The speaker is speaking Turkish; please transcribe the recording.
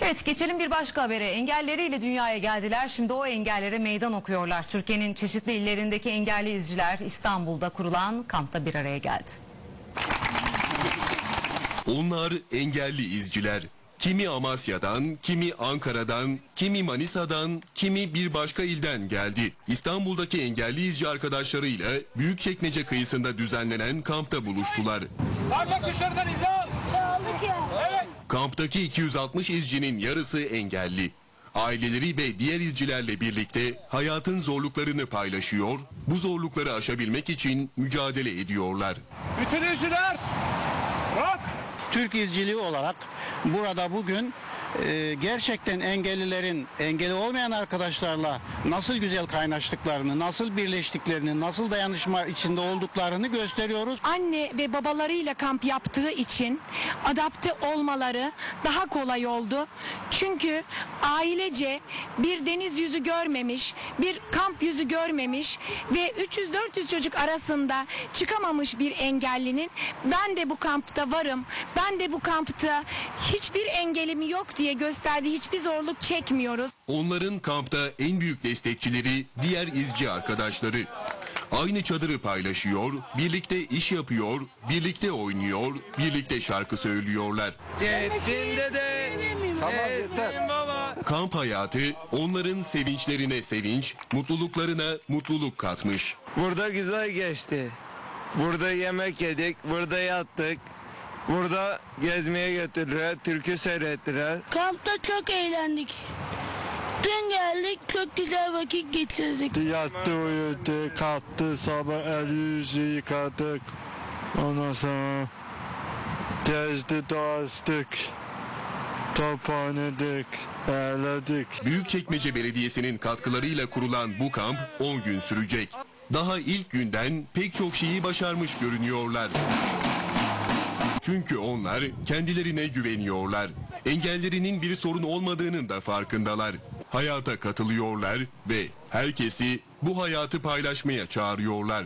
Evet geçelim bir başka habere. Engelleriyle dünyaya geldiler. Şimdi o engellere meydan okuyorlar. Türkiye'nin çeşitli illerindeki engelli izciler İstanbul'da kurulan kampta bir araya geldi. Onlar engelli izciler. Kimi Amasya'dan, kimi Ankara'dan, kimi Manisa'dan, kimi bir başka ilden geldi. İstanbul'daki engelli izci arkadaşlarıyla Büyükçekmece kıyısında düzenlenen kampta buluştular. Parmak dışarıdan hiza al. Evet. Kamptaki 260 izcinin yarısı engelli. Aileleri ve diğer izcilerle birlikte hayatın zorluklarını paylaşıyor, bu zorlukları aşabilmek için mücadele ediyorlar. Bütün izciler. Rahat. Türk izciliği olarak burada bugün e, gerçekten engellilerin engeli olmayan arkadaşlarla nasıl güzel kaynaştıklarını, nasıl birleştiklerini, nasıl dayanışma içinde olduklarını gösteriyoruz. anne ve babalarıyla kamp yaptığı için adapte olmaları daha kolay oldu. Çünkü ailece bir deniz yüzü görmemiş, bir kamp yüzü görmemiş ve 300-400 çocuk arasında çıkamamış bir engellinin ben de bu kampta varım, ben de bu kampta hiçbir engelim yok diye gösterdiği hiçbir zorluk çekmiyoruz. Onların kampta en büyük destekçileri diğer izci arkadaşları. Aynı çadırı paylaşıyor, birlikte iş yapıyor, birlikte oynuyor, birlikte şarkı söylüyorlar. Cettin dede, Esin baba. Kamp hayatı onların sevinçlerine sevinç, mutluluklarına mutluluk katmış. Burada güzel geçti. Burada yemek yedik, burada yattık. Burada gezmeye götürdüler, türkü seyrettiler. Kampta çok eğlendik. Dün geldik çok güzel vakit geçirdik. Yattı uyudu, kalktı sabah el yüzü yıkadık. Ondan sonra gezdi dolaştık. Top oynadık, eğlendik. Büyükçekmece Belediyesi'nin katkılarıyla kurulan bu kamp 10 gün sürecek. Daha ilk günden pek çok şeyi başarmış görünüyorlar. Çünkü onlar kendilerine güveniyorlar. Engellerinin bir sorun olmadığının da farkındalar. Hayata katılıyorlar ve herkesi bu hayatı paylaşmaya çağırıyorlar.